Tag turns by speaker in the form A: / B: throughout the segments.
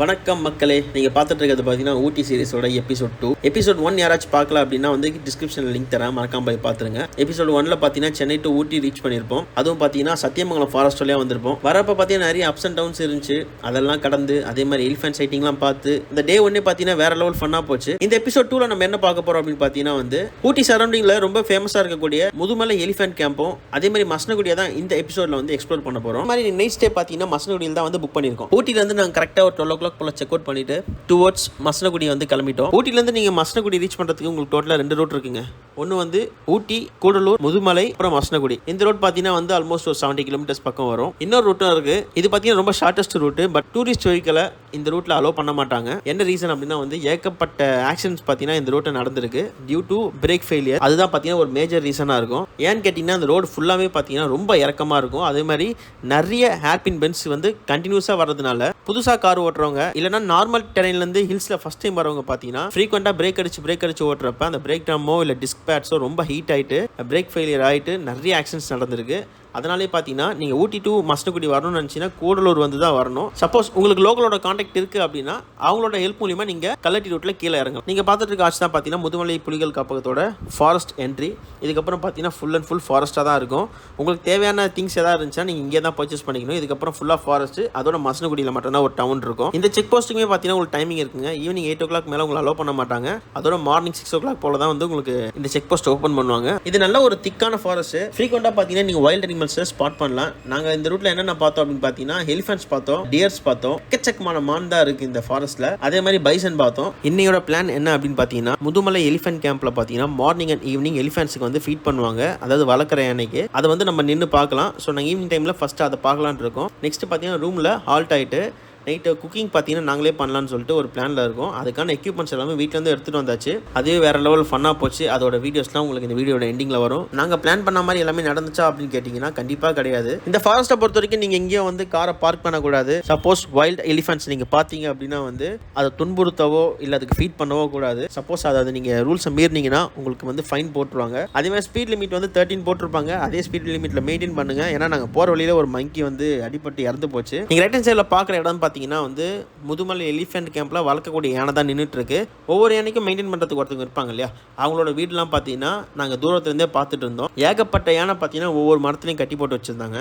A: வணக்கம் மக்களே. நீங்கள் பார்த்துட்டு இருக்கிறது பார்த்தீங்கன்னா ஊட்டி சீரிஸோட எபிசோட் டூ எபிசோட் ஒன் யாராச்சும் பார்க்கல அப்படின்னா வந்து டிஸ்கிரிப்ஷனில் லிங்க் தரேன். மறக்காம போய் பார்த்துருங்க. எபிசோட் ஒன்ல பார்த்தீங்கன்னா சென்னை டு ஊட்டி ரீச் பண்ணியிருப்போம். அதுவும் பார்த்தீங்கன்னா சத்தியமங்கலம் ஃபாரஸ்ட் வழியாக வந்திருப்போம். வரப்போ பார்த்தீங்கன்னா நிறைய அப்ஸ் அண்ட் டவுன்ஸ் இருந்துச்சு. அதெல்லாம் கடந்து அதே மாதிரி எலிஃபென்ட் சைட்டிங்லாம் பார்த்து இந்த டே ஒன்னே பார்த்தீங்கன்னா வேற லெவல் ஃபன்னாக போச்சு. இந்த எபிசோட் டூவில் நம்ம என்ன பார்க்க போகிறோம் அப்படின்னு பார்த்தீங்கன்னா வந்து ஊட்டி சரௌண்டிங்கில் ரொம்ப ஃபேமஸாக இருக்கக்கூடிய முதுமலை எலிஃபென்ட் கேம்பும் அதே மாதிரி மசனகுடியை தான் இந்த எபிசோட்ல வந்து எக்ஸ்ப்ளோர் பண்ண போகிறோம் மாதிரி நைட் ஸ்டே பார்த்தீங்கன்னா மசனகுடியில் தான் வந்து புக் பண்ணியிருக்கோம். ஊட்டியிலேருந்து நாங்கள் கரெக்டாக ஒரு டுவெல் ஓ கிளாக் போல் செக் அவுட் பண்ணிட்டு டுவர்ட்ஸ் மசனகுடி வந்து கிளம்பிட்டோம். ஊட்டிலேருந்து நீங்கள் மசனகுடி ரீச் பண்ணுறதுக்கு உங்களுக்கு டோட்டலாக ரெண்டு ரூட் இருக்குங்க. ஒன்று வந்து ஊட்டி கூடலூர் முதுமலை அப்புறம் மசனகுடி. இந்த ரோட் பார்த்தீங்கன்னா வந்து ஆல்மோஸ்ட் ஒரு செவன்ட்டி கிலோமீட்டர்ஸ் பக்கம் வரும். இன்னொரு ரூட்டும் இருக்கு. இது பார்த்தீங்கன்னா ரொம்ப ஷார்ட்டஸ்ட் ரூட்டு பட் டூரிஸ்ட் வெஹிக்கலை இந்த ரூட்டில் அலோவ் பண்ண மாட்டாங்க. என்ன ரீசன் அப்படின்னா வந்து ஏகப்பட்ட ஆக்சிடென்ட்ஸ் பார்த்தீங்கன்னா இந்த ரோட்டை நடந்திருக்கு. டியூ டு பிரேக் ஃபெயிலியர் அதுதான் பார்த்தீங்கன்னா ஒரு மேஜர் ரீசனாக இருக்கும். ஏன்னு கேட்டிங்கன்னா அந்த ரோடு ஃபுல்லாகவே பார்த்தீங்கன்னா ரொம்ப இறக்கமாக இருக்கும். அதே மாதிரி நிறைய ஹேர்பின் பென்ஸ் வந்து கண்டினியூஸாக வர்றதுனால புதுசாக கார் ஓட்டுறவங்க இல்லைனா நார்மல் டெரைன்லேருந்து ஹில்ஸில் ஃபஸ்ட் டைம் வரவங்க பார்த்தீங்கன்னா ஃப்ரீக்வெண்ட்டாக பிரேக் அடிச்சு பிரேக் அடிச்சு ஓட்டுறப்ப அந்த பிரேக் ட்ரம்மோ இல்லை டிஸ்க் பேட்ஸோ ரொம்ப ஹீட் ஆகிட்டு பிரேக் ஃபெயிலியர் ஆகிட்டு நிறைய ஆக்சிடென்ட்ஸ் நடந்திருக்கு. அதனாலே பார்த்தீங்கன்னா நீங்கள் ஊட்டி டு மஸ்டகுடி வரணும்னு நினச்சிங்கன்னா கூடலூர் வந்து தான் வரணும். சப்போஸ் உங்களுக்கு லோக்கலோட காண்டாக்ட் இருக்குது அப்படின்னா அவங்களோட ஹெல்ப் மூலியமாக நீங்கள் கல்லட்டி ரோட்டில் கீழே இறங்கலாம். நீங்கள் பார்த்துட்டு இருக்க ஆட்சி தான் பார்த்தீங்கன்னா முதுமலை புலிகள் காப்பகத்தோட ஃபாரஸ்ட் என்ட்ரி இதுக்கப்புறம் பார்த்தீங்கன்னா ஃபுல் அண்ட் ஃபுல் ஃபாரஸ்ட்டாக தான் இருக்கும். உங்களுக்கு தேவையான திங்ஸ் எதாவது இருந்துச்சுன்னா நீங்கள் இங்கே தான் பர்ச்சேஸ் பண்ணிக்கணும். இதுக்கப்புறம் ஃபுல்லாக ஃபாரஸ்ட் அதோட மசனகுடியில் மட்டும்தான் ஒரு டவுன் இருக்கும். இந்த செக் போஸ்ட்டுமே பார்த்தீங்கன்னா உங்களுக்கு டைமிங் இருக்குங்க. ஈவினிங் எயிட் ஓ கிளாக் மேலே உங்களை அலோவ் பண்ண மாட்டாங்க. அதோட மார்னிங் சிக்ஸ் ஓ கிளாக் போல தான் வந்து உங்களுக்கு இந்த செக் போஸ்ட் ஓப்பன் பண்ணுவாங்க. இது நல்ல ஒரு திக்கான ஃபாரஸ்ட் ஃப்ரீக்வெண்ட்டாக பார்த்தீங்கன்னா நீங்கள் வைல்ட் அனிமல்ஸை ஸ்பாட் பண்ணலாம். நாங்கள் இந்த ரூட்டில் என்னென்ன பார்த்தோம் அப்படின்னு பார்த்தீங்கன்னா எலிஃபென்ட்ஸ் பார்த்தோம் டியர்ஸ் பார்த்தோம் எக்கச்சக்கமான மான் தான் இருக்குது இந்த ஃபாரஸ்ட்டில் அதே மாதிரி பைசன் பார்த்தோம். இன்னையோட பிளான் என்ன அப்படின்னு பார்த்தீங்கன்னா முதுமலை எலிஃபென்ட் கேம்பில் பார்த்தீங்கன்னா மார்னிங் அண்ட் ஈவினிங் எலிஃபென்ட்ஸுக்கு வந்து ஃபீட் பண்ணுவாங்க. அதாவது வளர்க்குற யானைக்கு. அதை வந்து நம்ம நின்று பார்க்கலாம். ஸோ நாங்கள் ஈவினிங் டைமில் ஃபஸ்ட்டு அதை பார்க்கலான் இருக்கோம். நெக்ஸ்ட் பார்த்தீங்கன்னா ரூமில் ஹால்ட் ஆகிட்டு நைட்டு குக்கிங் பார்த்தீங்கன்னா நாங்களே பண்ணலாம்னு சொல்லிட்டு ஒரு பிளானில் இருக்கோம். அதுக்கான எக்யூப்மெண்ட்ஸ் எல்லாமே வீட்டிலேருந்து எடுத்துகிட்டு வந்தாச்சு. அதுவே வேறு லெவல் ஃபன்னாக போச்சு. அதோட வீடியோஸ்லாம் உங்களுக்கு இந்த வீடியோட எண்டிங்கில் வரும். நாங்கள் பிளான் பண்ண மாதிரி எல்லாமே நடந்துச்சா அப்படின்னு கேட்டிங்கன்னா கண்டிப்பாக கிடையாது. இந்த ஃபாரஸ்ட்டை பொறுத்த வரைக்கும் நீங்கள் எங்கேயும் வந்து காரை பார்க் பண்ணக்கூடாது. சப்போஸ் வைல்ட் எலிஃபென்ட்ஸ் நீங்கள் பார்த்தீங்க அப்படின்னா வந்து அதை துன்புறுத்தவோ இல்லை அதுக்கு ஃபீட் பண்ணவோ கூடாது. சப்போஸ் அதாவது நீங்கள் ரூல்ஸை மீறினீங்கன்னா உங்களுக்கு வந்து ஃபைன் போட்டுருவாங்க. அதே மாதிரி ஸ்பீட் லிமிட் வந்து தேர்ட்டின் போட்டிருப்பாங்க. அதே ஸ்பீட் லிமிட்டில் மெயின்டைன் பண்ணுங்கள் ஏன்னா நாங்கள் போகிற வழியில் ஒரு மங்கி வந்து அடிபட்டு இறந்து போச்சு. நீங்கள் ரைட் ஹேண்ட் சைடில் பார்க்குற இடம் பார்த்தீங்கன்னா வந்து முதுமலை எலிஃபென்ட் கேம்பில் வளர்க்கக்கூடிய யானை தான் நின்றுட்டு இருக்கு ஒவ்வொரு யானைக்கும் மெயின்டைன் பண்ணுறதுக்கு ஒருத்தவங்க இருப்பாங்க இல்லையா? அவங்களோட வீடுலாம் பார்த்தீங்கன்னா நாங்கள் தூரத்துலேருந்தே பார்த்துட்டு இருந்தோம். ஏகப்பட்ட யானை பார்த்தீங்கன்னா ஒவ்வொரு மரத்துலையும் கட்டி போட்டு வச்சுருந்தாங்க.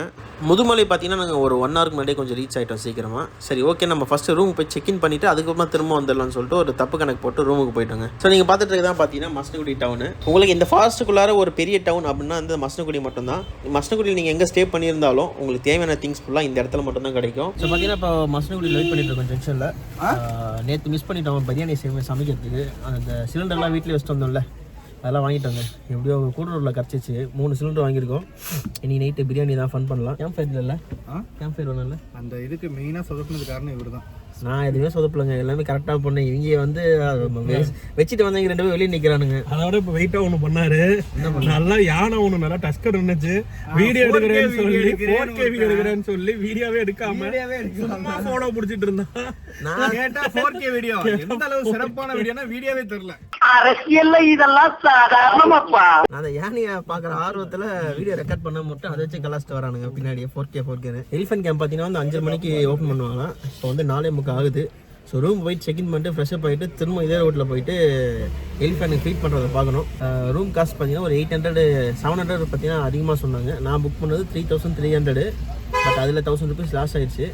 A: முதுமலை பார்த்தீங்கன்னா நாங்கள் ஒரு ஒன் ஹவருக்கு முன்னாடியே கொஞ்சம் ரீச் ஆகிட்டோம் சீக்கிரமாக சரி ஓகே நம்ம ஃபஸ்ட்டு ரூம் போய் செக்இன் பண்ணிவிட்டு அதுக்கப்புறமா திரும்ப வந்துடலாம்னு சொல்லிட்டு ஒரு தப்பு கணக்கு போட்டு ரூமுக்கு போயிட்டோங்க. ஸோ நீங்கள் பார்த்துட்டு இருக்கதான் பார்த்தீங்கன்னா மசனகுடி டவுனு உங்களுக்கு இந்த ஃபாரஸ்ட்டுக்குள்ளார ஒரு பெரிய டவுன் அப்படின்னா அந்த மசனகுடி மட்டும்தான். மசனகுடியில் நீங்கள் எங்கே ஸ்டே பண்ணியிருந்தாலும் உங்களுக்கு தேவையான திங்ஸ் ஃபுல்லாக இந்த இடத்துல மட்டும்தான் கிடைக்கும். ஸோ பார்த்தீங்கன்னா இப்போ மசனகுடியில் வெயிட் பண்ணிட்டு இருக்கோம் ஜங்ஷனில் நேற்று மிஸ் பண்ணிட்டோம் பிரியாணி சமை சமைக்கிறதுக்கு. அந்த சிலிண்டர்லாம் வீட்டில் வச்சுட்டு வந்தோம்ல அதெல்லாம் வாங்கிட்டு வந்தேன். எப்படியோ கூடலூரில் கிடச்சிச்சு மூணு சிலிண்டர் வாங்கியிருக்கோம். இன்னைக்கு நைட்டு பிரியாணி தான் ஃபன் பண்ணலாம். கேம்ப் ஃபயர் இல்லை? கேம்ப் ஃபயர் ஒன்றும் இல்லை
B: அந்த இதுக்கு மெயினாக சொதப்பினது காரணம் இவர் தான்
A: நான் எதுவுமே சொதப்பலைங்க. எல்லாமே கரெக்டாக பண்ணேன். இவங்க வந்து வச்சுட்டு வந்தவங்க ரெண்டு பேரும் வெளியே நிற்கிறானுங்க
C: அதோட இப்ப வெயிட்டா ஒண்ணு பண்ணாரு. நல்லா யானை ஒண்ணு நல்லா டஸ்கர் இருந்துச்சு வீடியோ எடுக்கிறேன்னு சொல்லி போர் கேவி எடுக்கிறேன்னு சொல்லி வீடியோவே எடுக்காம சும்மா போனோ புடிச்சிட்டு இருந்தான்
A: நான்
B: கேட்டா ஃபோர் கே வீடியோ. எந்த அளவு சிறப்பான வீடியோனா வீடியோவே தெரியல.
D: அரசியல்ல இதெல்லாம் சாதாரணமாப்பா.
A: அந்த யானையை பார்க்குற ஆர்வத்தில் வீடியோ ரெக்கார்ட் பண்ண மட்டும் அதை வச்சு கலாச்சிட்டு வரானுங்க. பின்னாடி ஃபோர் கே ஃபோர் கேனு எலிஃபென்ட் கேம்ப் பார்த்தீங்கன்னா வந்து அஞ்சரை மணிக்கு ஓப்பன் பண்ணுவாங்களாம். இப்போ வந்து நாலே முக்கால் ஆகுது. ஸோ ரூம் போயிட்டு செக்இன் பண்ணிட்டு ஃப்ரெஷ்அப் ஆகிட்டு திரும்ப இதே ரோட்டில் போயிட்டு எலிஃபென்ட் ஃபீட் பண்ணுறத பார்க்கணும். ரூம் காஸ்ட் பார்த்தீங்கன்னா ஒரு எயிட் ஹண்ட்ரட் செவன் ஹண்ட்ரட் பார்த்தீங்கன்னா அதிகமாக சொன்னாங்க. நான் புக் பண்ணது three thousand three hundred but அதில் தௌசண்ட் ருபீஸ் லாஸ் ஆயிடுச்சு.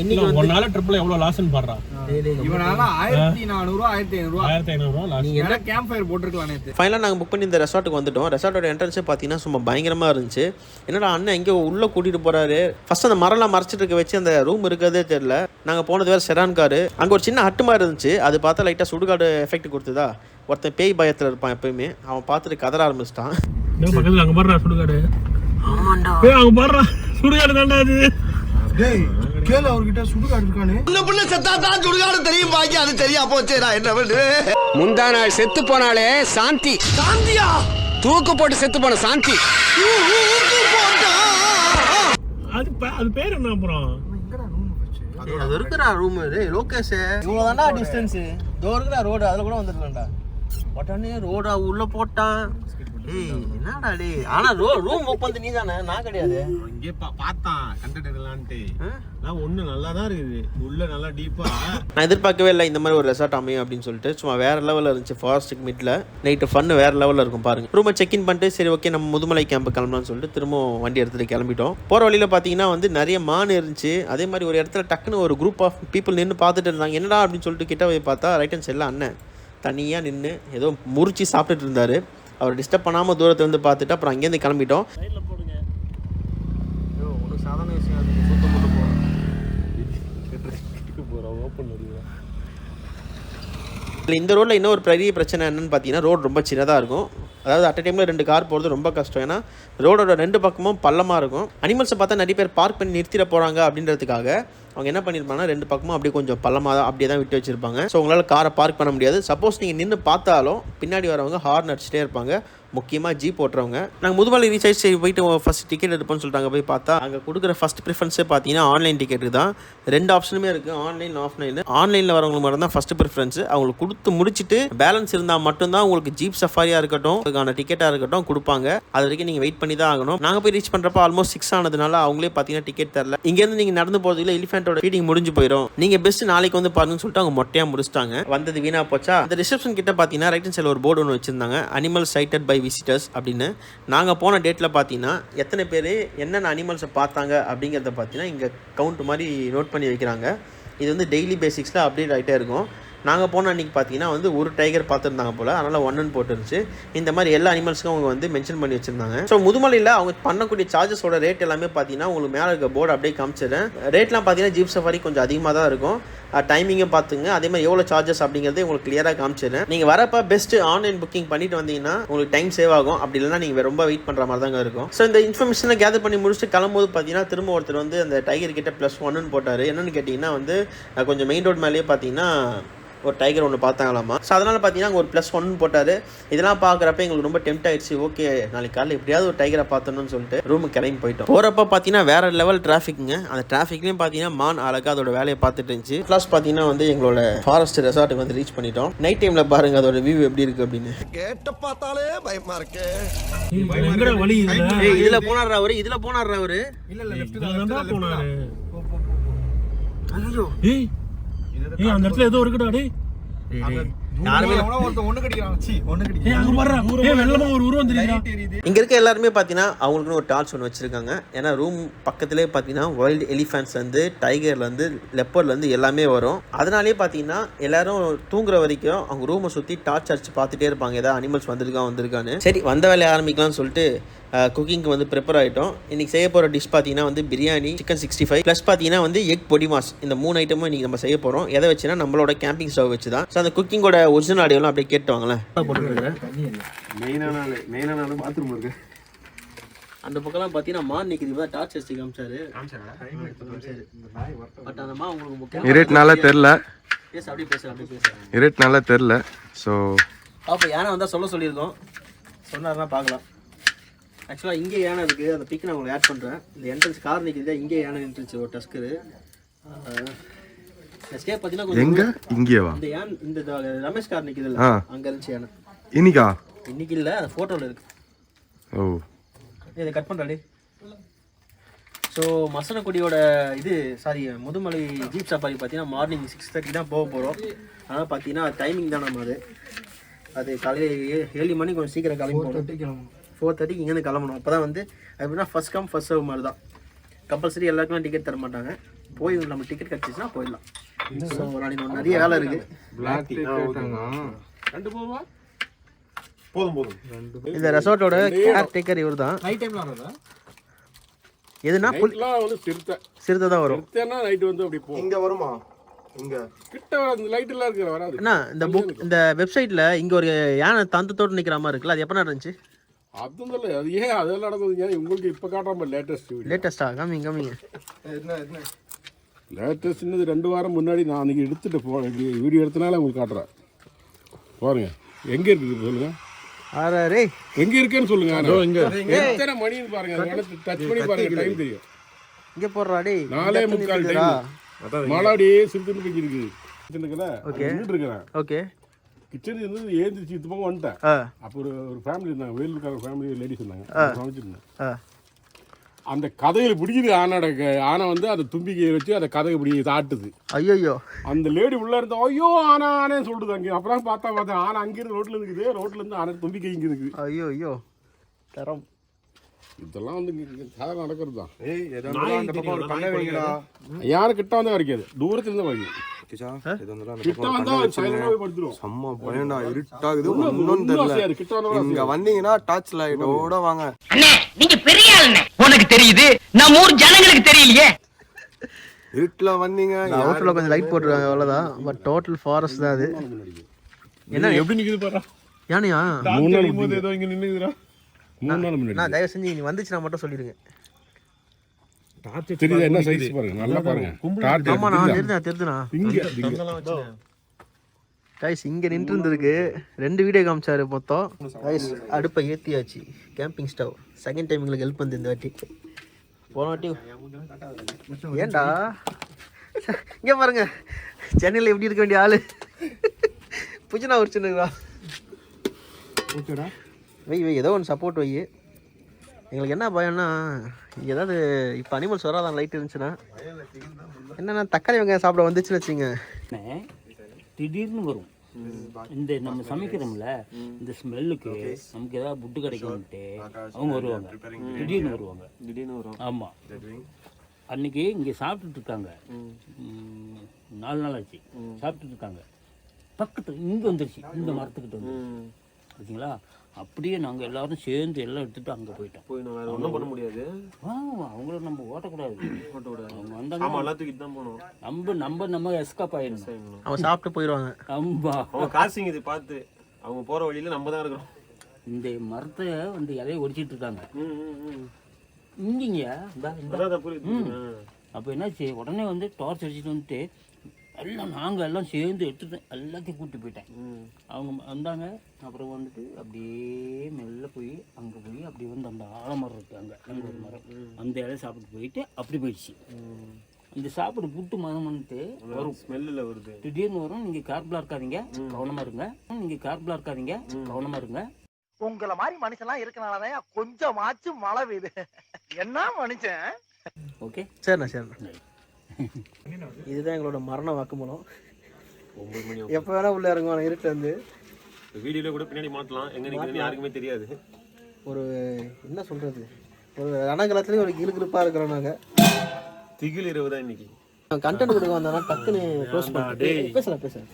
A: இன்னைக்கு
C: ஒரு நாள் ட்ரிப்ல எவ்வளவு லாஸ்ன்னு பாடுறான்
B: இவனால ஆயிரத்தி நானூறுவா ஆயிரத்தி
C: ஆயிரத்தி ஐநூறு
B: நீங்க என்ன கேம்ப் ஃபயர் போட்டிருக்கலாம்
A: ஃபைனலாக நாங்கள் புக் பண்ணி இந்த ரெசார்ட்டுக்கு வந்துட்டோம். ரெசார்ட்டோட என்ட்ரன்ஸே பார்த்தீங்கன்னா சும்மா பயங்கரமாக இருந்துச்சு. என்னடா அண்ணன் எங்கேயோ உள்ளே கூட்டிகிட்டு போகிறாரு ஃபர்ஸ்ட் அந்த மரம்லாம் மறைச்சிட்டு இருக்க வச்சு அந்த ரூம் இருக்கிறதே தெரில நாங்கள் போனது வேறு செரான் காரு அங்கே ஒரு சின்ன ஹட்டு மாதிரி இருந்துச்சு. அது பார்த்தா லைட்டாக சுடுகாடு எஃபெக்ட் கொடுத்ததா? ஒருத்தன் பேய் பயத்தில் இருப்பான் எப்பயுமே. அவன் பார்த்துட்டு கதற ஆரம்பிச்சிட்டான்.
C: பக்கத்துல அங்க பாடுறா சுடுகாடு. ஏய், அங்க பாடுறா. சுடுகாடு தாண்டா அது.
B: டேய் கேளு அவர்கிட்ட சுடுகாடு இருக்கானு.
E: இந்த புள்ள செத்தாதான் சுடுகாடு தெரியும். பாக்கி அது தெரியா போச்சே. நான் என்ன பண்ணுவேன்
F: முந்தா நாள் செத்து போனாலே சாந்தி.
E: சாந்தியா?
F: தூக்கு போட்டு செத்து போன சாந்தி.
C: அது அது பேர் என்ன அப்புறம்?
A: அது இருக்கிறா ரூம் டேய் லோகேஷ். இவ்வளோ தாண்டா டிஸ்டன்ஸு இதோ இருக்கிறா ரோடு அதில் கூட வந்துடலாம்டா உடனே ரோடா உள்ளே போட்டான். என்னடா டேய்? ஆனா ரூம் புக் பண்ணது நீ தானே நான் கிடையாது.
C: இங்கே பார்த்தான் கண்டென்ட் எடுக்கலான்ட்டு நான் ஒண்ணு நல்லா தான் இருக்குது. உள்ள நல்லா டீப்பா
A: நான் எதிர்பார்க்கவே இல்லை இந்த மாதிரி ஒரு ரெசார்ட் அமையும் அப்படின்னு சொல்லிட்டு. சும்மா வேற லெவலில் இருந்துச்சு ஃபாரஸ்ட்டுக்கு மிட்ல நைட்டு ஃபன்னு வேற லெவலில் இருக்கும் பாருங்க. ரூமை செக் இன் பண்ணிட்டு சரி ஓகே நம்ம முதுமலை கேம்ப் கிளம்பலாம்னு சொல்லிட்டு திரும்ப வண்டி எடுத்துட்டு கிளம்பிட்டோம். போற வழியில பார்த்தீங்கன்னா வந்து நிறைய மான் இருந்துச்சு. அதே மாதிரி ஒரு இடத்துல டக்குன்னு ஒரு குரூப் ஆஃப் பீப்புள் நின்று பார்த்துட்டு இருந்தாங்க. என்னடா அப்படின்னு சொல்லிட்டு கிட்ட போய் பார்த்தா ரைட் ஹேண்ட் சைடில் அண்ணன் தனியாக நின்று ஏதோ முறிச்சு சாப்பிட்டுட்டு இருந்தாரு. அவர் டிஸ்டர்ப் பண்ணாமல் தூரத்துல இருந்து பார்த்துட்டு அப்புறம் அங்கேருந்து கிளம்பிட்டோம். சாதாரண விஷயம் சுத்தம் போட்டு போகிறோம்
C: ஓப்பன்
A: இல்லை இந்த ரோட்டில் இன்னொரு பெரிய பிரச்சனை என்னன்னு பார்த்தீங்கன்னா ரோடு ரொம்ப சின்னதாக இருக்கும். அதாவது அட் டைமில் ரெண்டு கார் போகிறது ரொம்ப கஷ்டம். ஏன்னா ரோடோட ரெண்டு பக்கமும் பள்ளமாக இருக்கும். அனிமல்ஸை பார்த்தா நிறைய பேர் பார்க் பண்ணி நிறுத்திட போகிறாங்க அப்படின்றதுக்காக அவங்க என்ன பண்ணியிருப்பாங்கன்னா ரெண்டு பக்கமும் அப்படியே கொஞ்சம் பள்ளமாக தான் அப்படியே தான் விட்டு வச்சிருப்பாங்க. ஸோ உங்களால் காரை பார்க் பண்ண முடியாது. சப்போஸ் நீங்கள் நின்று பார்த்தாலும் பின்னாடி வரவங்க ஹார்ன் அடிச்சிட்டே இருப்பாங்க. முக்கியமாக ஜீப் ஓட்டுறவங்க நாங்கள் முதுமலை ரீசார்ஜ் செய்ய போயிட்டு ஃபஸ்ட் டிக்கெட் எடுப்போம்னு சொல்லிட்டாங்க போய் பார்த்தா அங்கே கொடுக்குற ஃபஸ்ட் ப்ரிஃபரன்ஸே பார்த்தீங்கன்னா ஆன்லைன் டிக்கெட்டு தான். ரெண்டு ஆப்ஷனுமே இருக்குது ஆன்லைன் ஆஃப்லைன் ஆன்லைனில் வரவங்களுக்கு மட்டும் தான் ஃபஸ்ட் ப்ரிஃபரன்ஸ் அவங்களுக்கு கொடுத்து முடிச்சுட்டு பேலன்ஸ் இருந்தால் மட்டும்தான் உங்களுக்கு ஜீப் சஃபாரியாக இருக்கட்டும் அதுக்கான டிக்கெட்டாக இருக்கட்டும் கொடுப்பாங்க. அது வரைக்கும் நீங்கள் வெயிட் பண்ணி தான் ஆகணும். நாங்கள் போய் ரீச் பண்ணுறப்ப ஆல்மோஸ்ட் சிக்ஸ் ஆனதுனால அவங்களே பார்த்தீங்கன்னா டிக்கெட் தரல. இங்கேருந்து நீங்கள் நடந்து போகிறதுல எலிஃபென்ட்டோட ஃபீடிங் முடிஞ்சு போயிடும் நீங்கள் பெஸ்ட் நாளைக்கு வந்து பாருங்கன்னு சொல்லிட்டு அவங்க மொட்டையாக முடிச்சிட்டாங்க. வந்தது வீணா போச்சா? அந்த ரிசப்ஷன் கிட்ட பார்த்தீங்கன்னா ரைட் சைடில் ஒரு போர்டு ஒன்று வச்சிருந்தாங்க. அனிமல் சைட்டட் பை விசிட்டர்ஸ் அப்படின்னு. நாங்கள் போன டேட்டில் பார்த்தீங்கன்னா எத்தனை பேர் என்னென்ன அனிமல்ஸை பார்த்தாங்க அப்படிங்கிறத பார்த்தீங்கன்னா இங்கே கவுண்ட் மாதிரி நோட் பண்ணி வைக்கிறாங்க. இது வந்து டெய்லி பேசிக்ஸில் அப்டேட் ஆகிட்டே இருக்கும். நாங்கள் போன அன்றைக்கி பார்த்தீங்கன்னா வந்து ஒரு டைகர் பார்த்துருந்தாங்க போல். அதனால் ஒன்னு போட்டுருந்துச்சு. இந்த மாதிரி எல்லா அனிமல்ஸுக்கும் அவங்க வந்து மென்ஷன் பண்ணி வச்சுருந்தாங்க. ஸோ முதுமலையில் அவங்க பண்ணக்கூடிய சார்ஜஸோட ரேட் எல்லாமே பார்த்தீங்கன்னா உங்களுக்கு மேலே இருக்க போர்டு அப்படியே காமிச்சிடுறேன். ரேட்லாம் பார்த்தீங்கன்னா ஜீப் சஃபாரி கொஞ்சம் அதிகமாக தான் இருக்கும். டைமிங்கும் பார்த்துங்க அதே மாதிரி எவ்வளோ சார்ஜஸ் அப்படிங்கிறதே உங்களுக்கு கிளியராக காமிச்சிடுறேன். நீங்கள் வரப்போ பெஸ்ட்டு ஆன்லைன் புக்கிங் பண்ணிட்டு வந்தீங்கன்னா உங்களுக்கு டைம் சேவ் ஆகும். அப்படி இல்லைனா நீங்கள் ரொம்ப வெயிட் பண்ணுற மாதிரி தாங்க இருக்கும். ஸோ இந்த இன்ஃபர்மேஷனை கேதர் பண்ணி முடிச்சுட்டு கிளம்பும்போது பார்த்தீங்கன்னா திரும்ப ஒருத்தர் வந்து அந்த டைகர் கிட்ட ப்ளஸ் ஒன்னு போட்டார். என்னென்னு கேட்டிங்கன்னா வந்து கொஞ்சம் மெயின் ரோட் மேலேயே பார்த்தீங்கன்னா ஒரு டைகர் ஒன்று பார்த்தாங்களாமா? ஸோ அதனால் பார்த்தீங்கன்னா அங்கே ஒரு ப்ளஸ் ஒன் போட்டார். இதெல்லாம் பார்க்குறப்ப எங்களுக்கு ரொம்ப டெம்ட் ஆயிடுச்சு. ஓகே நாளைக்கு காலையில் எப்படியாவது ஒரு டைகரை பார்த்தணும்னு சொல்லிட்டு ரூமுக்கு கிளம்பி போயிட்டோம். போகிறப்ப பார்த்தீங்கன்னா வேற லெவல் டிராஃபிக்குங்க அந்த டிராஃபிக்லேயும் பார்த்தீங்கன்னா மான் அழகாக அதோட வேலையை பார்த்துட்டு இருந்துச்சு. ப்ளஸ் பார்த்தீங்கன்னா வந்து எங்களோட ஃபாரஸ்ட் ரெசார்ட்டுக்கு வந்து ரீச் பண்ணிட்டோம். நைட் டைமில் பாருங்க அதோட வியூ எப்படி இருக்குது அப்படின்னு.
E: கேட்ட பார்த்தாலே பயமா இருக்கு.
C: இதுல?
A: போனார்ரா அவரு இதில் போனார்ரா அவரு.
B: இல்ல இல்ல லெஃப்ட்
C: போனாரு.
A: ஐயோ
C: ஏய் அந்த இடத்துல ஏதோ இருக்குடா டேய்.
A: இங்கே இருக்க எல்லாருமே பார்த்தீங்கன்னா அவங்களுக்குன்னு ஒரு டார்ச் ஒன்று வச்சுருக்காங்க. ஏன்னா ரூம் பக்கத்துலேயே பார்த்தீங்கன்னா வைல்டு எலிஃபென்ட்ஸ் வந்து டைகர்லேருந்து லெப்பர்லேருந்து எல்லாமே வரும். அதனாலேயே பார்த்தீங்கன்னா எல்லாரும் தூங்குற வரைக்கும் அவங்க ரூமை சுற்றி டார்ச் அடிச்சு பார்த்துட்டே இருப்பாங்க. ஏதாவது அனிமல்ஸ் வந்திருக்கா வந்திருக்கான்னு. சரி வந்த வேலையை ஆரம்பிக்கலாம்னு சொல்லிட்டு குக்கிங்க்கு வந்து ப்ரிப்பேர் ஆகிட்டோம் இன்றைக்கி செய்ய போகிற டிஷ் பார்த்தீங்கன்னா வந்து biryani chicken sixty five plus பார்த்தீங்கன்னா வந்து எக் பொடி மாஸ் இந்த மூணு ஐட்டமும் இன்றைக்கி நம்ம செய்ய போகிறோம் எதை வச்சுன்னா நம்மளோட கேம்பிங் ஸ்டவ் வச்சு தான் ஸோ அந்த குக்கிங்கோட ஒரிஜினல் ஆடியோலாம் அப்படியே கேட்டு வாங்களேன்
C: மெயினான ஆளு மெயினான பாத்ரூம் இருக்கு.
A: அந்த பக்கம்லாம் பார்த்தீங்கன்னா மான் நிற்கிது டார்ச் அடிச்சு காமிச்சாரு. பட் அந்த மா உங்களுக்கு முக்கியம்
G: இருட்டுனால தெரில
A: பேச அப்படியே பேச அப்படியே பேச
G: இருட்டுனால தெரில ஸோ
A: அப்போ யானை வந்தால் சொல்ல சொல்லியிருக்கோம். சொன்னாருன்னா பார்க்கலாம். ஆக்சுவலாக இங்கே யானை இருக்குது அந்த பிக் நான் உங்களுக்கு ஆட் பண்ணுறேன் இந்த என்ட்ரன்ஸ் கார் நிற்கிது இங்கே யானை நின்றுச்சு ஒரு டஸ்கரு ஸ்டே பார்த்தீங்கன்னா கொஞ்சம்
G: எங்க? இங்கேவா
A: இந்த யான் இந்த ரமேஷ் கார் நிற்கிதுல்ல
G: ஆ.
A: அங்கே இருந்துச்சு யானை
G: இன்னிக்கா?
A: இன்னைக்கு இல்லை அந்த ஃபோட்டோவில் இருக்குது
G: ஓ.
A: இதை கட் பண்ணுறாடி ஸோ மசனக்குடியோட இது சாரி முதுமலை ஜீப் சஃபாரி பார்த்தீங்கன்னா மார்னிங் சிக்ஸ் தேர்ட்டி தான் போக போகிறோம் ஆனால் பார்த்தீங்கன்னா டைமிங் தான் நம்ம அது. அது காலையில் ஏ- ஏழு மணிக்கு கொஞ்சம் சீக்கிரம் கிளம்பி போகணும். ஃபோர் தேர்ட்டிக்கு இங்கேருந்து கிளம்பணும். அப்போ தான் வந்து எப்படின்னா ஃபர்ஸ்ட் கம் ஃபர்ஸ்ட் சர்வ் மாதிரி தான் கம்பல்சரி எல்லாருக்கும் டிக்கெட் தர மாட்டாங்க. போய் நம்ம டிக்கெட் கிடச்சிச்சுன்னா போயிடலாம். ஸோ நாளைக்கு நிறைய வேலை இருக்குது
C: போதும்? போதும்
A: இந்த ரெசார்ட்டோட கேர் டேக்கர் இவர் தான்
B: நைட் டைம்ல வரதா?
A: எதுனா
H: வந்து சிறுத்தை.
A: சிறுத்தை தான் வரும்.
H: சிறுத்தைன்னா நைட்டு வந்து அப்படி போகும்.
C: இங்க வருமா? இங்க.
H: கிட்ட வர அந்த லைட் எல்லாம் இருக்கிற வராது.
A: அண்ணா இந்த புக் இந்த வெப்சைட்டில் இங்கே ஒரு யானை தந்தத்தோடு நிற்கிற மாதிரி இருக்குல்ல அது எப்போ நடந்துச்சு?
H: அதுவும் இல்லை அது ஏன் அதெல்லாம் நடந்தது ஏன் உங்களுக்கு இப்போ காட்டாம லேட்டஸ்ட் வீடியோ
A: லேட்டஸ்டா காமிங்க காமிங்க
H: லேட்டஸ்ட்னது ரெண்டு வாரம் முன்னாடி நான் அன்றைக்கி எடுத்துட்டு போனேன் வீடியோ எடுத்தனால உங்களுக்கு காட்டுறேன் பாருங்க எங்கே இருக்குது சொல்லுங்க
A: அரே
H: எங்கே இருக்குன்னு சொல்லுங்க இங்க எத்தனை மணின்னு பாருங்க டச் பண்ணி பாருங்க டைம் தெரியும்
A: இங்கே போடுறா டேய்
H: நாலே முக்கால். டைம் சிறுத்துன்னு பெஞ்சிருக்கு இருக்குல்ல
A: Okay.
H: நின்றுட்டு இருக்கிறேன்
A: ஓகே
H: கிச்சன் இருந்து ஏந்திரிச்சு இது பக்கம் வந்துட்டேன்.
A: ஆ.
H: அப்போ ஒரு ஒரு ஃபேமிலி இருந்தாங்க. வேலூர்கார ஃபேமிலி லேடிஸ் இருந்தாங்க சமைச்சிருந்தேன் அந்த கதையில் பிடிக்குது ஆனோட ஆனை வந்து அந்த தும்பிக்கையை வச்சு அந்த கதையை பிடி தாட்டுது.
A: ஐயோ
H: அந்த லேடி உள்ள இருந்தா ஐயோ ஆனா ஆனேன்னு சொல்லுது அங்கே அப்புறம் பார்த்தா பார்த்தா ஆனை அங்கிருந்து ரோட்ல இருக்குது. ரோட்ல இருந்து ஆனை தும்பிக்கை இங்கே இருக்குது.
A: ஐயோ ஐயோ தரம்.
H: இதெல்லாம் வந்து சாதாரண நடக்கிறது தான்.
C: ஏய் எதா இருந்தாலும் அந்த பக்கம் ஒரு கண்ணை வைங்கடா
H: யாரும் கிட்ட வந்தா வரைக்காது? தூரத்துல இருந்து வரைக்கும்.
G: கிச்சா பக்கம்
H: வந்தா
G: செம்ம பயம்டா இருட்டாகுது ஒன்றும் தெரியல இங்க வந்தீங்கன்னா டார்ச் லைட்டோட வாங்க
I: அண்ணே நீங்க பெரிய உனக்கு தெரியுது? நம்ம ஊர் ஜனங்களுக்கு தெரியலையே.
G: இருட்டுல வந்தீங்க
A: அவுட்டரில் கொஞ்சம் லைட் போட்டுருக்காங்க அவ்வளோதான் பட் டோட்டல் ஃபாரஸ்ட் தான் அது.
H: என்ன எப்படி நிக்குது பாரு.
A: யானையா?
H: மூணு நாள்
C: போது ஏதோ இங்க நின்னுக்குதுடா
H: மூணு நாள் முன்னாடி.
A: நான் தயவு செஞ்சு நீ வந்துச்சுன்னா மட்டும் சொல்லிடுங்க
C: டார்ச்
H: தெரியுதா? என்ன சைஸ் பாருங்க? நல்லா பாருங்க. டார்ச்
A: ஆமா நான் தெரியுதா? தெரியுதுண்ணா
H: இங்க இங்க.
A: கைஸ் இங்கே. நின்று இருந்திருக்கு ரெண்டு வீடியோ காமிச்சாரு மொத்தம். கைஸ் அடுப்பை ஏற்றியாச்சு கேம்பிங் ஸ்டவ் செகண்ட் டைம் எங்களுக்கு ஹெல்ப் வந்து இந்த வாட்டி. போன வாட்டி ஏன்டா இங்கே பாருங்க. சென்னையில் எப்படி இருக்க வேண்டிய ஆளு? புஜனா உரிச்சுனுங்களா
C: ஓகேடா
A: வை வை ஏதோ ஒன்று சப்போர்ட் வை. எங்களுக்கு என்ன பயம்னா இங்க ஏதாவது இப்போ அனிமல்ஸ் வராதான் லைட் இருந்துச்சுன்னா என்னன்னா தக்காளி வெங்காயம் சாப்பிட வந்துச்சுன்னு வச்சுங்க.
J: திடீர்னு வரும். இந்த நம்ம சமைக்கிறோம்ல இந்த ஸ்மெல்லுக்கு நமக்கு ஏதாவது புட்டு கிடைக்கும்ட்டு அவங்க வருவாங்க. திடீர்னு வருவாங்க.
C: திடீர்னு வரும்.
J: ஆமாம் அன்னைக்கு இங்கே சாப்பிட்டுட்டு இருக்காங்க. நாலு நாள் ஆச்சு. சாப்பிட்டுட்டு இருக்காங்க. பக்கத்தில் இங்கே வந்துருச்சு. இந்த மரத்துக்கிட்ட வந்து ஓகேங்களா? அப்படியே நாங்கள் எல்லாரும் சேர்ந்து எல்லாம் எடுத்துட்டு அங்கே போயிட்டோம்.
C: போய் வேற ஒன்றும் பண்ண முடியாது.
J: அவங்கள நம்ம ஓட்டக்கூடாது.
C: ஓட்டக்கூடாது.
J: அவங்க வந்தாங்க
C: எல்லாம் தூக்கிட்டு தான் போனோம்
J: நம்ம நம்ம நம்ம எஸ்கேப் ஆயிடணும்.
A: அவன் சாப்பிட்டு போயிடுவாங்க
J: ஆமா
C: அவங்க காசுங்க இது பார்த்து அவங்க போற வழியில நம்ம தான் இருக்கிறோம்.
J: இந்த மரத்தை வந்து இலையை ஒடிச்சிட்டு இருக்காங்க.
C: ம், ம், ம்.
J: இங்கிங்க? இந்தா. அப்போ என்னாச்சு? உடனே வந்து டார்ச் அடிச்சுட்டு வந்துட்டு எல்லாம் நாங்கள் எல்லாம் சேர்ந்து எடுத்துட்டு எல்லாத்தையும் கூட்டி போயிட்டேன். அவங்க வந்தாங்க. அப்புறம் வந்துட்டு அப்படியே மெல்ல போய் அங்கே போய் அப்படியே வந்து அந்த ஆலமரம் இருக்கு அங்கே அங்கே ஒரு மரம். அந்த இலையை சாப்பிட்டு போயிட்டு அப்படி போயிடுச்சு. இந்த சாப்பிட்டு புட்டு மரம் வந்துட்டு வரும்.
C: ஸ்மெல்லில் வருது.
J: திடீர்னு வரும். நீங்கள் கார்பிளாக இருக்காதீங்க. கவனமாக இருங்க. நீங்கள் கார்பிளாக இருக்காதீங்க. கவனமாக இருங்க.
D: உங்கள மாதிரி மனுஷன்லாம் இருக்கனாலதான் கொஞ்சமாச்சும் மழை பெய்யுது. என்ன மனுஷன்?
J: ஓகே
A: சரிண்ணா சரிண்ணா. இதுதான் எங்களோட மரண வாக்குமூலம். எப்போ வேணா உள்ள இறங்குவாங்க இருட்டில் இருந்து.
C: வீடியோல கூட பின்னாடி மாட்டலாம். எங்க நிக்கிறதுன்னு யாருக்குமே தெரியாது.
A: ஒரு என்ன சொல்றது? ஒரு ரணகலத்துலேயும் ஒரு கிளுகிழுப்பாக இருக்கிறோம் நாங்கள்
C: திகில் இரவு தான் இன்னைக்கு
A: கண்டென்ட் கொடுக்க வந்தோம்னா டக்குன்னு க்ளோஸ் பண்ணிட்டு பேசலாம் பேசலாம்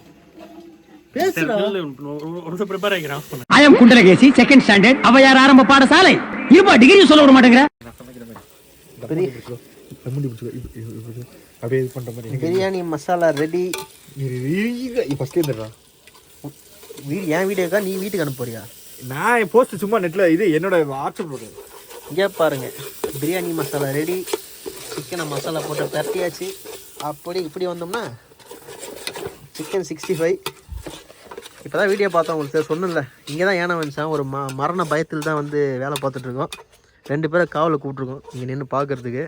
A: பேசுறா
I: மாட்டேங்கிற
A: பெரிய
C: அப்படியே இது பண்ற மாதிரி.
A: பிரியாணி மசாலா ரெடி
B: ஃபர்ஸ்ட் இருந்துடுறா
A: வீடு என் வீடியோக்கா நீ வீட்டுக்கு அனுப்ப போறியா?
B: நான் போஸ்ட் சும்மா நெட்ல இது என்னோட வாட்ஸ்அப்
A: இங்கே பாருங்க. பிரியாணி மசாலா ரெடி சிக்கனை மசாலா போட்டு பரட்டியாச்சு. அப்படி இப்படி வந்தோம்னா சிக்கன் சிக்ஸ்டி ஃபைவ் இப்போ தான் வீடியோ பார்த்தோம் உங்களுக்கு சொன்னல இங்கே தான் ஏன்னா வந்துச்சான் ஒரு ம மரண பயத்தில் தான் வந்து வேலை பார்த்துட்ருக்கோம் ரெண்டு பேரை காவலை கூப்பிட்ருக்கோம் இங்கே நின்று பார்க்கறதுக்கு.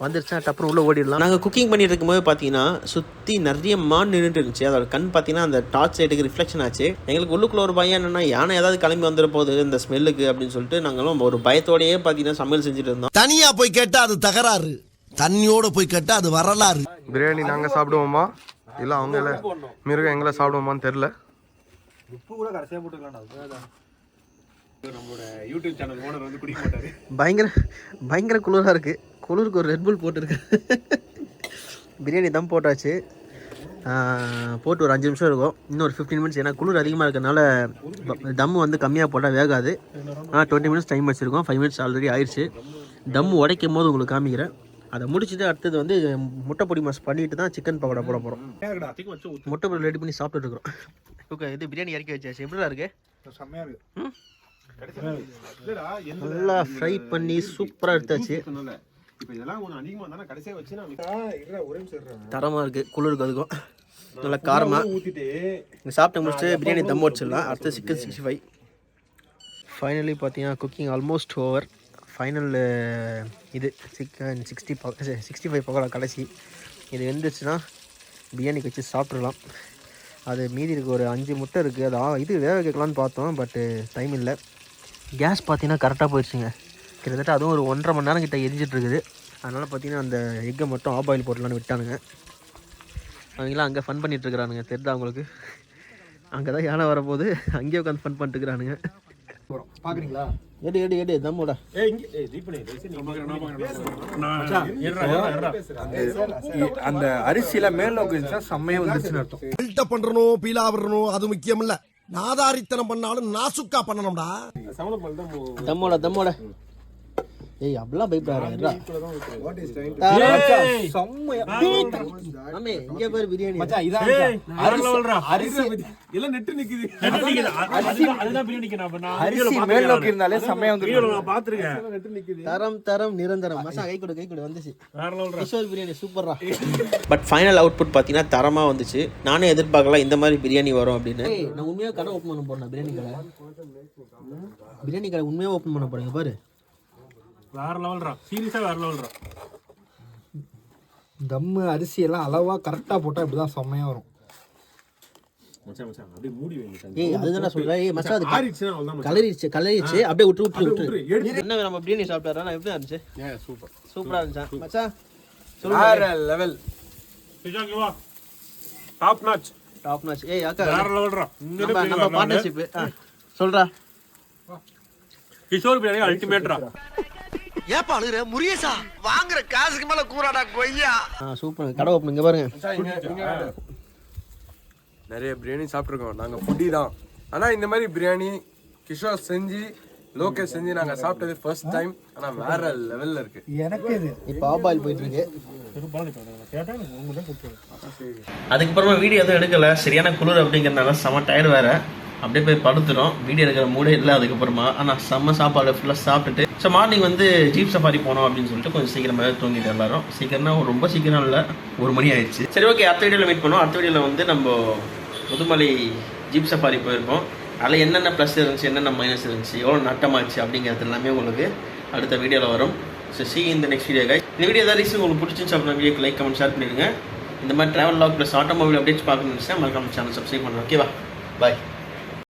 A: வந்துருச்சா டப்புனு உள்ளே ஓடிடலாம். நாங்கள் குக்கிங் பண்ணிட்டு இருக்கும்போது பார்த்தீங்கன்னா சுற்றி நிறைய மான் நின்றுட்டு இருந்துச்சு. அதோட கண் பார்த்தீங்கன்னா அந்த டார்ச் லைட்டுக்கு ரிஃப்ளெக்ஷன் ஆச்சு. எங்களுக்கு உள்ளுக்குள்ள ஒரு பயம் என்னன்னா யானை ஏதாவது கிளம்பி வந்துட போகுது இந்த ஸ்மெல்லுக்கு அப்படின்னு சொல்லிட்டு நாங்களும் ஒரு பயத்தோடயே பார்த்தீங்கன்னா சமையல் செஞ்சுட்டு இருந்தோம்.
E: தனியா போய் கேட்டா அது தகராறு. தண்ணியோட போய் கேட்டா அது வரலாறு.
G: பிரியாணி நாங்க சாப்பிடுவோமா? இல்ல அவங்க இல்ல. மிருகம் எங்களை சாப்பிடுவோமான்னு தெரியல.
B: உப்பு கூட கடைசியா போட்டுக்கலாம் நம்மளோட யூடியூப் சேனல் ஓனர் வந்து குடிக்க மாட்டாரு.
A: பயங்கர பயங்கர குளிராக இருக்குது குளிருக்கு ஒரு ரெட்புல் போட்டிருக்கேன் பிரியாணி தம் போட்டாச்சு. போட்டு ஒரு அஞ்சு நிமிஷம் இருக்கும். இன்னும் ஒரு ஃபிஃப்டீன் மினிட்ஸ் ஏன்னா குளிர் அதிகமாக இருக்கறனால தம்மு வந்து கம்மியாக போட்டால் வேகாது. ஆனால் டுவெண்ட்டி மினிட்ஸ் டைம் வச்சுருக்கோம். ஃபைவ் மினிட்ஸ் ஆல்ரெடி ஆயிடுச்சு தம்மு உடைக்கும் போது உங்களுக்கு காமிக்கிறேன். அதை முடிச்சுட்டு அடுத்தது வந்து முட்டை பொடி மாஸ் பண்ணிட்டு தான் சிக்கன் பக்கோடா போட போகிறோம் முட்டை பொடி ரெடி பண்ணி சாப்பிட்டுட்டு இருக்கிறோம். ஓகே இது பிரியாணி இறக்கி வச்சாச்சு. எப்படிலாம் இருக்கு?
B: செம்மையா இருக்கு.
A: ம்?
B: இல்லடா எந்த
A: நல்லா ஃப்ரை பண்ணி சூப்பராக எடுத்தாச்சு.
C: சொன்னல இப்போ இதெல்லாம் கொஞ்சம் அதிகமாக தானே கடைசியா வச்சு நான்
B: இருடா ஒரே நிமிஷம் இருடா.
A: தரமாக இருக்குது குளிருக்கு அதுக்கும் நல்லா காரமாக
C: ஊத்திட்டு
A: இங்கே சாப்பிட்டு முடிச்சுட்டு பிரியாணி தம் வச்சிடலாம் அடுத்து சிக்கன் சிக்ஸ்டி ஃபைவ் ஃபைனலி பார்த்தீங்கன்னா குக்கிங் ஆல்மோஸ்ட் ஓவர் ஃபைனல் இது chicken sixty sixty five pakoda கடைசி. இது வெந்துச்சுன்னா பிரியாணிக்கு வச்சு சாப்பிட்றலாம் அது மீதி இருக்கு ஒரு அஞ்சு முட்டை இருக்குது அது ஆ- இது வேக வைக்கலான்னு பார்த்தோம் பட்டு டைம் இல்லை. கேஸ் பார்த்தீங்கன்னா கரெக்டாக போயிடுச்சுங்க. கிட்டத்தட்ட அதுவும் ஒரு ஒன்றரை மணி நேரம் கிட்ட எரிஞ்சிட்டு இருக்குது. அதனால் பார்த்தீங்கன்னா அந்த எக்கை மட்டும் ஆஃப் ஆயில் போட்டலான்னு விட்டானுங்க. அவங்களாம் அங்கே ஃபன் பண்ணிட்டு இருக்கிறானுங்க. தெரியுதா அவங்களுக்கு அங்கே தான் யானை வரப்போகுது. அங்கேயே உட்காந்து ஃபன் பண்ணிட்டு இருக்கிறானுங்க.
B: பாக்குறீங்களா?
A: எடு எடு எடு தம்மோட
B: அந்த அரிசியில மேல் செம்மையா வந்துச்சுன்னு அர்த்தம்.
E: பண்றணும் பீலா விடணும் அது முக்கியம் இல்ல நாதாரித்தனம் பண்ணாலும் நாசுக்கா பண்ணணும்டா.
A: தம்மோட தம்மோட. ஏய் அப்படிலாம் பயப்படாதா
B: செம்மையா.
A: இங்கே பேர் பிரியாணி.
B: மச்சான் இதான் அரிசி
C: எல்லாம் நெட்டு நிக்குது. அதுதான் பிரியாணி நிக்கிறேன் அப்ப நான்
B: அரிசி மேல் நோக்கி இருந்தாலே செம்மையா
C: வீடியோல
B: வந்து
C: நான் பாத்துருக்கேன்
A: தரம் தரம் நிரந்தரம். மசா கை கொடு கை கொடு வந்துச்சு.
C: வேற.
A: கிஷோர் பிரியாணி சூப்பரா பட் ஃபைனல் அவுட்புட் பார்த்தீங்கன்னா தரமாக வந்துச்சு. நானே எதிர்பார்க்கல இந்த மாதிரி பிரியாணி வரும் அப்படின்னு. நான் உண்மையாக கடை ஓப்பன் பண்ண போறேன் பிரியாணி கடை பிரியாணி கடை உண்மையாக ஓப்பன் பண்ண போறேன் பாரு.
C: வேற லெவல்ரா சீரியஸா வேற லெவல்ரா
B: தம்மு அரிசி எல்லாம் அளவா கரெக்டா போட்டா இப்படிதான் செம்மையா வரும்.
C: மச்சான் மச்சான் அப்படியே மூடி வைங்க
A: ஏய் அதுதான் சொல்றேன். ஏய் அது
C: மச்சான்.
A: கலரிச்சு கலரிச்சு அப்படியே விட்டு விட்டு விட்டு. என்ன நம்ம பிரியாணி சாப்பிட்டாரா? எப்படி இருந்துச்சு?
H: சூப்பர்.
A: சூப்பரா இருந்துச்சா? மச்சா
B: வேற level
C: top notch
A: top notch ஏய் அக்கா
C: வேற லெவல்ரா
A: நம்ம நம்ம பார்ட்னர்ஷிப் சொல்றா.
C: கிஷோர் பிரியாணி அல்டிமேட்ரா
E: ஏப்பா அழுகுற? முரியசா வாங்குற காசுக்கு மேல கூறாடா கொய்யா.
A: ஆ சூப்பர் கடை ஓப்பன் இங்க பாருங்க.
G: நிறைய பிரியாணி சாப்பிட்ருக்கோம் நாங்கள் ஃபுட்டி தான். ஆனால் இந்த மாதிரி பிரியாணி கிஷோர் செஞ்சு லோகேஷ் செஞ்சு நாங்கள் சாப்பிட்டது ஃபர்ஸ்ட் டைம் ஆனால் வேற லெவலில் இருக்கு.
B: எனக்கு இது.
A: இப்போ ஆஃப் ஆயில் போயிட்டு இருக்கு. அதுக்கப்புறமா வீடியோ எதுவும் எடுக்கல. சரியான குளிர் அப்படிங்கிறனால செம்ம டயர்டு வேற. அப்படியே போய் படுத்துட்டோம். வீடியோ எடுக்கிற மூடே இல்லை அதுக்கப்புறமா. ஆனால் செம்ம சாப்பாடு ஃபுல்லாக சாப்பிட்டுட்டு ஸோ மார்னிங் வந்து ஜீப் சஃபாரி போனோம் அப்படின்னு சொல்லிட்டு கொஞ்சம் சீக்கிரமாக தூங்கிட்டு எல்லாரும். சீக்கிரம்னா ரொம்ப சீக்கிரம் இல்லை ஒரு மணி ஆயிடுச்சு. சரி ஓகே அடுத்த வீடியோவில் மீட் பண்ணோம் அடுத்த வீடியோவில் வந்து நம்ம முதுமலை ஜீப் சஃபாரி போயிருக்கோம். அதில் என்னென்ன ப்ளஸ் இருந்துச்சு என்னென்ன மைனஸ் இருந்துச்சு எவ்வளோ நட்டமாச்சு அப்படிங்கிறது எல்லாமே உங்களுக்கு அடுத்த வீடியோவில் வரும். ஸோ சி இந்த நெக்ஸ்ட் வீடியோ கை இந்த வீடியோ ஏதாவது ரீசன் உங்களுக்கு பிடிச்சிருந்துச்சு அப்படின்னா வீடியோக்கு லைக் கமெண்ட் ஷேர் பண்ணிடுங்க. இந்த மாதிரி travel log plus automobile updates பார்க்கணும்னு நினச்சா மறக்காம சேனல் சப்ஸ்கிரைப் பண்ணுங்க ஓகேவா பாய்